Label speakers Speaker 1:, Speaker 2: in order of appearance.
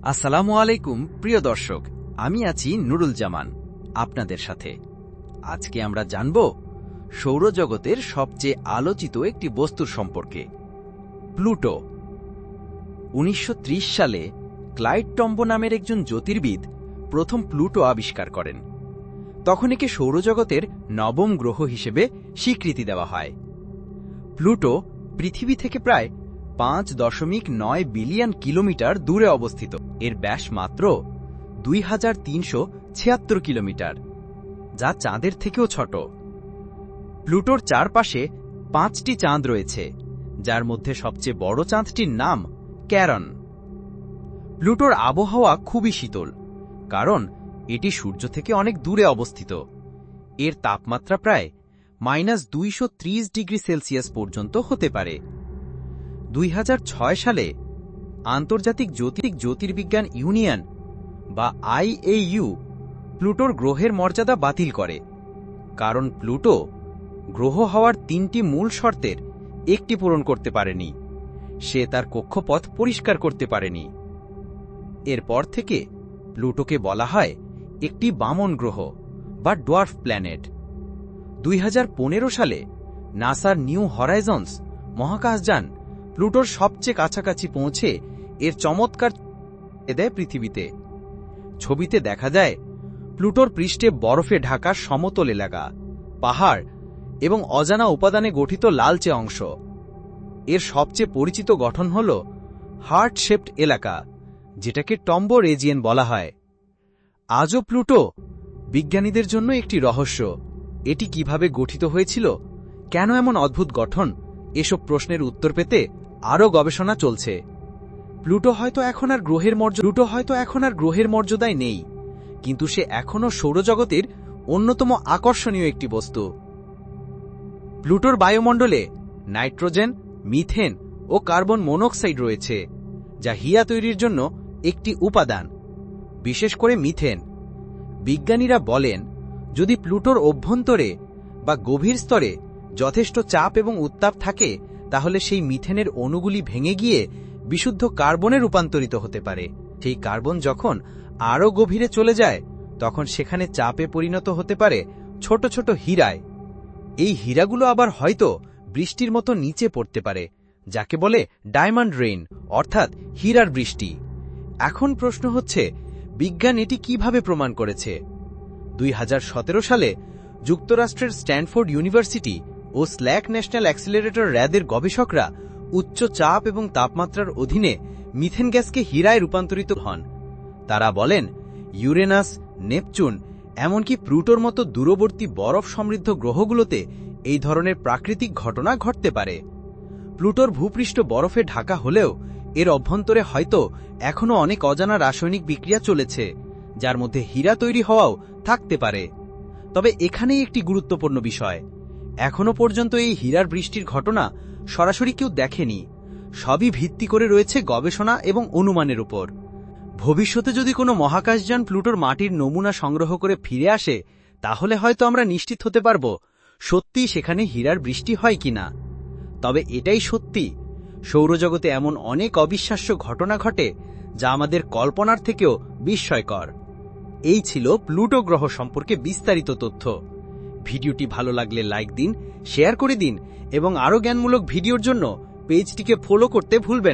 Speaker 1: আসসালামু আলাইকুম, প্রিয় দর্শক। আমি আছি নুরুল জামান আপনাদের সাথে। আজকে আমরা জানব সৌরজগতের সবচেয়ে আলোচিত একটি বস্তুর সম্পর্কে, প্লুটো। উনিশশো ত্রিশ সালে ক্লাইড টম্ব নামের একজন জ্যোতির্বিদ প্রথম প্লুটো আবিষ্কার করেন। তখন একে সৌরজগতের নবম গ্রহ হিসেবে স্বীকৃতি দেওয়া হয়। প্লুটো পৃথিবী থেকে প্রায় পাঁচ দশমিক নয় বিলিয়ন কিলোমিটার দূরে অবস্থিত। এর ব্যাস মাত্র দুই হাজার তিনশো ছিয়াত্তর কিলোমিটার, যা চাঁদের থেকেও ছোট। প্লুটোর চারপাশে পাঁচটি চাঁদ রয়েছে, যার মধ্যে সবচেয়ে বড় চাঁদটির নাম ক্যারন। প্লুটোর আবহাওয়া খুবই শীতল, কারণ এটি সূর্য থেকে অনেক দূরে অবস্থিত। এর তাপমাত্রা প্রায় মাইনাস দুইশো ত্রিশ ডিগ্রি সেলসিয়াস পর্যন্ত হতে পারে। দুই হাজার ছয় সালে আন্তর্জাতিক জ্যোতিরিক জ্যোতির্বিজ্ঞান ইউনিয়ন বা আইএইউ প্লুটোর গ্রহের মর্যাদা বাতিল করে, কারণ প্লুটো গ্রহ হওয়ার তিনটি মূল শর্তের একটি পূরণ করতে পারেনি, সে তার কক্ষপথ পরিষ্কার করতে পারেনি। এরপর থেকে প্লুটোকে বলা হয় একটি বামন গ্রহ বা ডোয়ার্ফ প্ল্যানেট। দুই হাজার পনেরো সালে নাসার নিউ হরাইজন্স মহাকাশযান প্লুটোর সবচেয়ে কাছাকাছি পৌঁছে এর চমৎকার দেয় পৃথিবীতে। ছবিতে দেখা যায়, প্লুটোর পৃষ্ঠে বরফে ঢাকা সমতল এলাকা, পাহাড় এবং অজানা উপাদানে গঠিত লালচে অংশ। এর সবচেয়ে পরিচিত গঠন হল হার্ট শেপড এলাকা, যেটাকে টম্বো রেজিয়েন বলা হয়। আজও প্লুটো বিজ্ঞানীদের জন্য একটি রহস্য। এটি কীভাবে গঠিত হয়েছিল? কেন এমন অদ্ভুত গঠন? এসব প্রশ্নের উত্তর পেতে আরও গবেষণা চলছে। প্লুটো হয়তো এখন আর গ্রহের মর্যাদা প্লুটো হয়তো এখন আর গ্রহের মর্যাদায় নেই, কিন্তু সে এখনও সৌরজগতের অন্যতম আকর্ষণীয় একটি বস্তু। প্লুটোর বায়ুমণ্ডলে নাইট্রোজেন, মিথেন ও কার্বন মনোক্সাইড রয়েছে, যা হিয়া তৈরির জন্য একটি উপাদান, বিশেষ করে মিথেন। বিজ্ঞানীরা বলেন, যদি প্লুটোর অভ্যন্তরে বা গভীর স্তরে যথেষ্ট চাপ এবং উত্তাপ থাকে তাহলে সেই মিথেনের অণুগুলি ভেঙে গিয়ে বিশুদ্ধ কার্বনে রূপান্তরিত হতে পারে। সেই কার্বন যখন আরও গভীরে চলে যায়, তখন সেখানে চাপে পরিণত হতে পারে ছোট ছোট হীরায়। এই হীরাগুলো আবার হয়তো বৃষ্টির মতো নিচে পড়তে পারে, যাকে বলে ডায়মন্ড রেইন, অর্থাৎ হীরার বৃষ্টি। এখন প্রশ্ন হচ্ছে, বিজ্ঞান এটি কীভাবে প্রমাণ করেছে? দুই হাজার সতেরো সালে যুক্তরাষ্ট্রের স্ট্যানফোর্ড ইউনিভার্সিটি ও স্ল্যাক ন্যাশনাল অ্যাক্সিলারেটর র্যাদের গবেষকরা উচ্চ চাপ এবং তাপমাত্রার অধীনে মিথেন গ্যাসকে হীরায় রূপান্তরিত হন। তারা বলেন, ইউরেনাস, নেপচুন, এমনকি প্লুটোর মতো দূরবর্তী বরফ সমৃদ্ধ গ্রহগুলোতে এই ধরনের প্রাকৃতিক ঘটনা ঘটতে পারে। প্লুটোর ভূপৃষ্ঠ বরফে ঢাকা হলেও এর অভ্যন্তরে হয়তো এখনও অনেক অজানা রাসায়নিক বিক্রিয়া চলেছে, যার মধ্যে হীরা তৈরি হওয়াও থাকতে পারে। তবে এখানেই একটি গুরুত্বপূর্ণ বিষয়। এখনও পর্যন্ত এই হীরার বৃষ্টির ঘটনা সরাসরি কেউ দেখেনি। সবই ভিত্তি করে রয়েছে গবেষণা এবং অনুমানের উপর। ভবিষ্যতে যদি কোনো মহাকাশযান প্লুটোর মাটির নমুনা সংগ্রহ করে ফিরে আসে, তাহলে হয়তো আমরা নিশ্চিত হতে পারব, সত্যিই সেখানে হীরার বৃষ্টি হয় কিনা। তবে এটাই সত্যি, সৌরজগতে এমন অনেক অবিশ্বাস্য ঘটনা ঘটে, যা আমাদের কল্পনার থেকেও বিস্ময়কর। এই ছিল প্লুটো গ্রহ সম্পর্কে বিস্তারিত তথ্য। ভিডিওটি ভালো লাগলে লাইক দিন, শেয়ার করে দিন, এবং আরও জ্ঞানমূলক ভিডিওর জন্য পেজটিকে ফলো করতে ভুলবেন